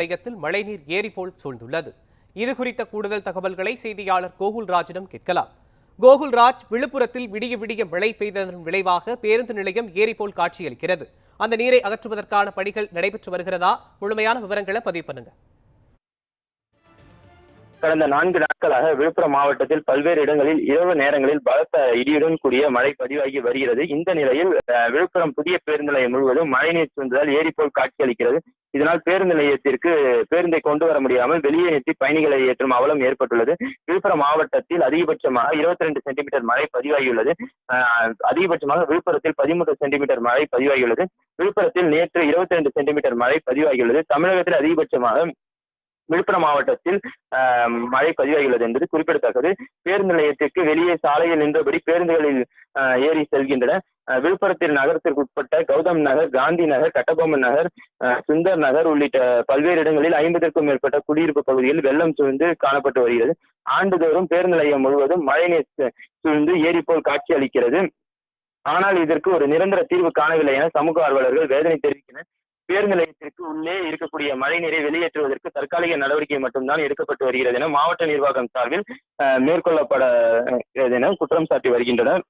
நிலையத்தில் மழைநீர் ஏரி போல் சூழ்ந்துள்ளது. இது குறித்த கூடுதல் தகவல்களை செய்தியாளர் கோகுல்ராஜிடம் கேட்கலாம். கோகுல்ராஜ் விழுப்புரத்தில் விடிய விடிய மழை பெய்ததன் விளைவாக பேருந்து நிலையம் ஏரி போல் காட்சியளிக்கிறது. அந்த நீரை அகற்றுவதற்கான பணிகள் நடைபெற்று வருகிறதா? முழுமையான விவரங்களை பதிவு பண்ணுங்க. கடந்த நான்கு நாட்களாக விழுப்புரம் மாவட்டத்தில் பல்வேறு இடங்களில் இரவு நேரங்களில் பலத்த இடியுடன் கூடிய மழை பதிவாகி வருகிறது. இந்த நிலையில் அஹ், விழுப்புரம் புதிய பேருந்து நிலையம் முழுவதும் மழைநீர் சூழ்ந்ததால் ஏரி போல் காட்சியளிக்கிறது. இதனால் பேருந்து நிலையத்திற்கு பேருந்தை கொண்டு வர முடியாமல் வெளியே நிறுத்தி பயணிகளை ஏற்றும் அவலம் ஏற்பட்டுள்ளது. விழுப்புரம் மாவட்டத்தில் அதிகபட்சமாக இருபத்தி ரெண்டு சென்டிமீட்டர் மழை பதிவாகியுள்ளது. அஹ், அதிகபட்சமாக விழுப்புரத்தில் பதிமூன்று சென்டிமீட்டர் மழை பதிவாகியுள்ளது. விழுப்புரத்தில் நேற்று இருபத்தி ரெண்டு சென்டிமீட்டர் மழை பதிவாகியுள்ளது. தமிழகத்தில் அதிகபட்சமாக விழுப்புரம் மாவட்டத்தில் மழை பதிவாகியுள்ளது என்பது குறிப்பிடத்தக்கது. பேருந்து நிலையத்திற்கு வெளியே சாலையில் நின்றபடி பேருந்துகளில் ஏறி செல்கின்றன. விழுப்புரத்தில் நகரத்திற்கு உட்பட்ட கௌதம் நகர் காந்தி நகர் கட்டபொம்மன் நகர் சுந்தர் நகர் உள்ளிட்ட பல்வேறு இடங்களில் ஐம்பதற்கும் மேற்பட்ட குடியிருப்பு பகுதியில் வெள்ளம் சூழ்ந்து காணப்பட்டு வருகிறது. ஆண்டுதோறும் பேருந்து நிலையம் முழுவதும் மழைநீர் சூழ்ந்து ஏரி போல் காட்சி அளிக்கிறது. ஆனால் இதற்கு ஒரு நிரந்தர தீர்வு காணவில்லை என சமூக ஆர்வலர்கள் வேதனை தெரிவிக்கின்றனர். பேருந்து நிலையத்திற்கு உள்ளே இருக்கக்கூடிய மழைநீரை வெளியேற்றுவதற்கு தற்காலிக நடவடிக்கை மட்டும்தான் எடுக்கப்பட்டு வருகிறது என மாவட்ட நிர்வாகம் சார்பில் மேற்கொள்ளப்பட என குற்றம் சாட்டி வருகின்றனர்.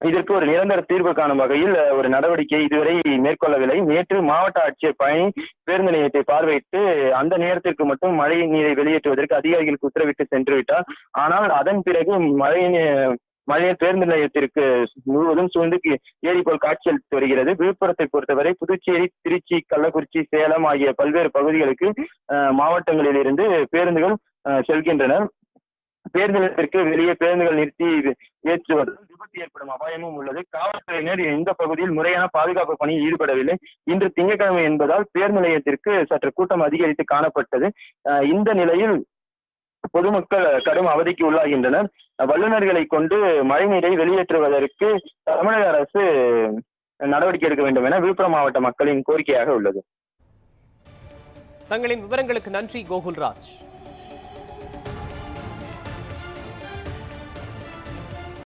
இதற்கு ஒரு நிரந்தர தீர்வு காணும் வகையில் ஒரு நடவடிக்கை இதுவரை மேற்கொள்ளவில்லை. நேற்று மாவட்ட ஆட்சியர் பழனி பேருந்து நிலையத்தை பார்வையிட்டு அந்த நேரத்திற்கு மட்டும் மழை நீரை வெளியேற்றுவதற்கு அதிகாரிகளுக்கு உத்தரவிட்டு சென்று விட்டார் ஆனால் அதன் பிறகு மழை நீ- பேருந்து நிலையத்திற்கு முழுவதும் சூழ்ந்து ஏரி போல் காட்சியளித்து வருகிறது விழுப்புரத்தை பொறுத்தவரை புதுச்சேரி திருச்சி கள்ளக்குறிச்சி சேலம் ஆகிய பல்வேறு பகுதிகளுக்கு மாவட்டங்களில் இருந்து பேருந்துகள் அஹ், செல்கின்றன. பேருந்து நிலையத்திற்கு வெளியே பேருந்துகள் நிறுத்தி ஏற்றுவதால் விபத்து ஏற்படும் அபாயமும் உள்ளது. காவல்துறையினர் இந்த பகுதியில் முறையான பாதுகாப்பு பணியில் ஈடுபடவில்லை. இன்று திங்கட்கிழமை என்பதால் பேருந்து நிலையத்திற்கு சற்று கூட்டம் அதிகரித்து காணப்பட்டது. அஹ், இந்த நிலையில் பொதுமக்கள் கடும் அவதிக்கு உள்ளாகின்றனர். வல்லுநர்களை கொண்டு மழைநீரை வெளியேற்றுவதற்கு தமிழக அரசு நடவடிக்கை எடுக்க வேண்டும் என விழுப்புரம் மாவட்ட மக்களின் கோரிக்கையாக உள்ளது. தங்களின் விவரங்களுக்கு நன்றி கோகுல்ராஜ்.